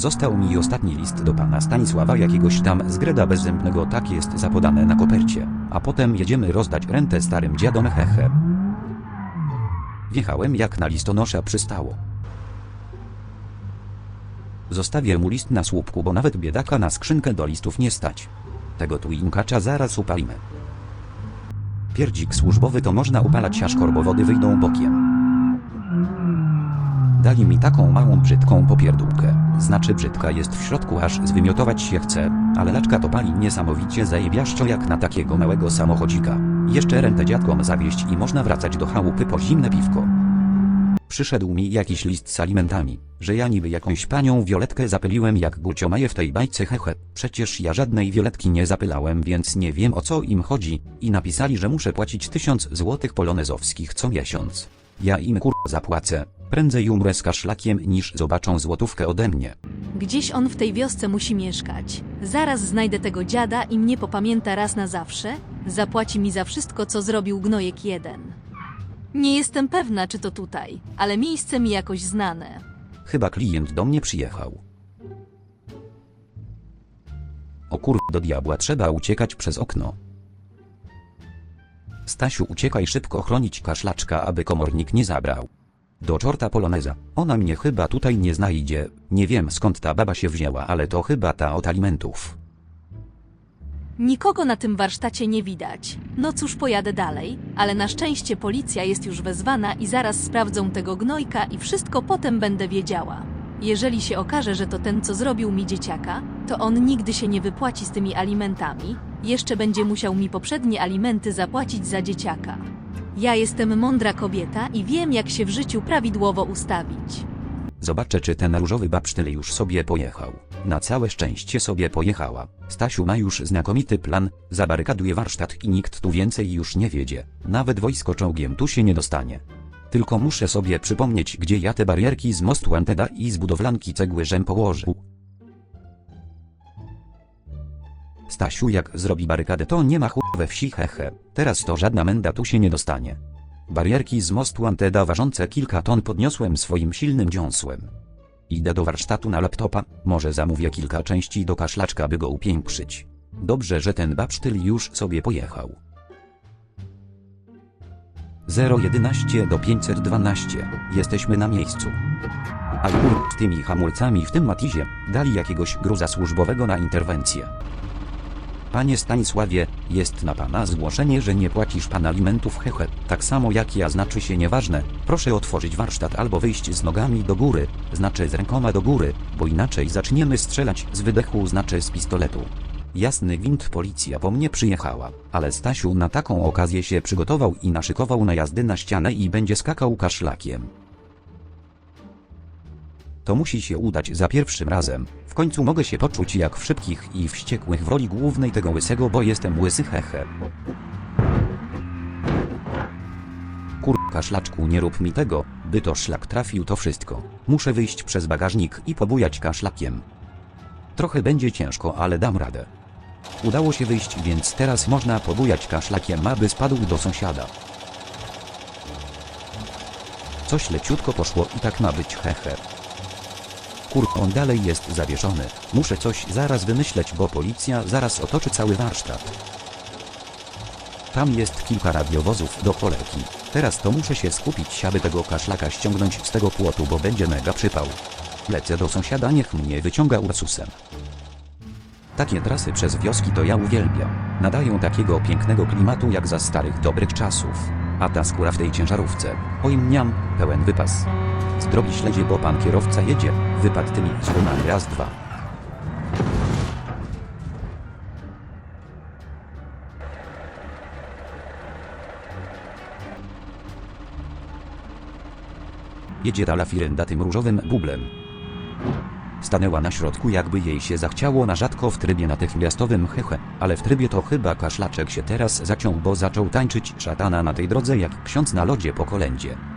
Został mi ostatni list do pana Stanisława jakiegoś tam z Greda Bezzębnego tak jest zapodane na kopercie. A potem jedziemy rozdać rentę starym dziadom hehe. Wjechałem jak na listonosza przystało. Zostawię mu list na słupku, bo nawet biedaka na skrzynkę do listów nie stać. Tego tu inkacza zaraz upalimy. Pierdzik służbowy to można upalać aż korbowody wyjdą bokiem. Dali mi taką małą brzydką popierdółkę. Znaczy brzydka jest w środku aż zwymiotować się chce, ale laczka to pali niesamowicie zajebiaszczo jak na takiego małego samochodzika. Jeszcze rentę dziadkom zawieść i można wracać do chałupy po zimne piwko. Przyszedł mi jakiś list z alimentami, że ja niby jakąś panią Violetkę zapyliłem jak Guciomaje w tej bajce hehe. Przecież ja żadnej Violetki nie zapylałem więc nie wiem o co im chodzi i napisali, że muszę płacić tysiąc złotych polonezowskich co miesiąc. Ja im kur... zapłacę. Prędzej umrę z kaszlakiem niż zobaczą złotówkę ode mnie. Gdzieś on w tej wiosce musi mieszkać. Zaraz znajdę tego dziada i mnie popamięta raz na zawsze. Zapłaci mi za wszystko, co zrobił gnojek jeden. Nie jestem pewna, czy to tutaj, ale miejsce mi jakoś znane. Chyba klient do mnie przyjechał. O kur... do diabła trzeba uciekać przez okno. Stasiu uciekaj szybko chronić kaszlaczka, aby komornik nie zabrał. Do czorta poloneza. Ona mnie chyba tutaj nie znajdzie. Nie wiem skąd ta baba się wzięła, ale to chyba ta od alimentów. Nikogo na tym warsztacie nie widać. No cóż, pojadę dalej, ale na szczęście policja jest już wezwana i zaraz sprawdzą tego gnojka i wszystko potem będę wiedziała. Jeżeli się okaże, że to ten, co zrobił mi dzieciaka, to on nigdy się nie wypłaci z tymi alimentami, jeszcze będzie musiał mi poprzednie alimenty zapłacić za dzieciaka. Ja jestem mądra kobieta i wiem, jak się w życiu prawidłowo ustawić. Zobaczę czy ten różowy babsztyl już sobie pojechał. Na całe szczęście sobie pojechała. Stasiu ma już znakomity plan, zabarykaduje warsztat i nikt tu więcej już nie wiedzie. Nawet wojsko czołgiem tu się nie dostanie. Tylko muszę sobie przypomnieć gdzie ja te barierki z mostu Anteda i z budowlanki cegły żem położył. Stasiu jak zrobi barykadę to nie ma chuj we wsi hehe. Teraz to żadna menda tu się nie dostanie. Barierki z mostu Anteda ważące kilka ton podniosłem swoim silnym dziąsłem. Idę do warsztatu na laptopa, może zamówię kilka części do kaszlaczka by go upiększyć. Dobrze, że ten babsztyl już sobie pojechał. 011 do 512. Jesteśmy na miejscu. A z tymi hamulcami w tym matizie dali jakiegoś gruza służbowego na interwencję. Panie Stanisławie, jest na pana zgłoszenie, że nie płacisz pan alimentów hehe, tak samo jak ja znaczy się nieważne, proszę otworzyć warsztat albo wyjść z nogami do góry, znaczy z rękoma do góry, bo inaczej zaczniemy strzelać z wydechu znaczy z pistoletu. Jasny gwint policja po mnie przyjechała, ale Stasiu na taką okazję się przygotował i naszykował na jazdy na ścianę i będzie skakał kaszlakiem. To musi się udać za pierwszym razem. W końcu mogę się poczuć jak w szybkich i wściekłych w roli głównej tego łysego, bo jestem łysy hehe. Kurka szlaczku nie rób mi tego, by to szlak trafił to wszystko. Muszę wyjść przez bagażnik i pobujać kaszlakiem. Trochę będzie ciężko, ale dam radę. Udało się wyjść, więc teraz można pobujać kaszlakiem, aby spadł do sąsiada. Coś leciutko poszło i tak ma być hehe. Kur, on dalej jest zawieszony. Muszę coś zaraz wymyśleć, bo policja zaraz otoczy cały warsztat. Tam jest kilka radiowozów do koleki. Teraz to muszę się skupić, aby tego kaszlaka ściągnąć z tego płotu, bo będzie mega przypał. Lecę do sąsiada, niech mnie wyciąga Ursusem. Takie trasy przez wioski to ja uwielbiam. Nadają takiego pięknego klimatu jak za starych dobrych czasów. A ta skóra w tej ciężarówce. Oj mniam, pełen wypas. Z drogi śledzie, bo pan kierowca jedzie. Wypadł tymi złomami raz, dwa. Jedzie ta lafirenda tym różowym bublem. Stanęła na środku jakby jej się zachciało na rzadko w trybie natychmiastowym hehe, ale w trybie to chyba kaszlaczek się teraz zaciął, bo zaczął tańczyć szatana na tej drodze jak ksiądz na lodzie po kolędzie.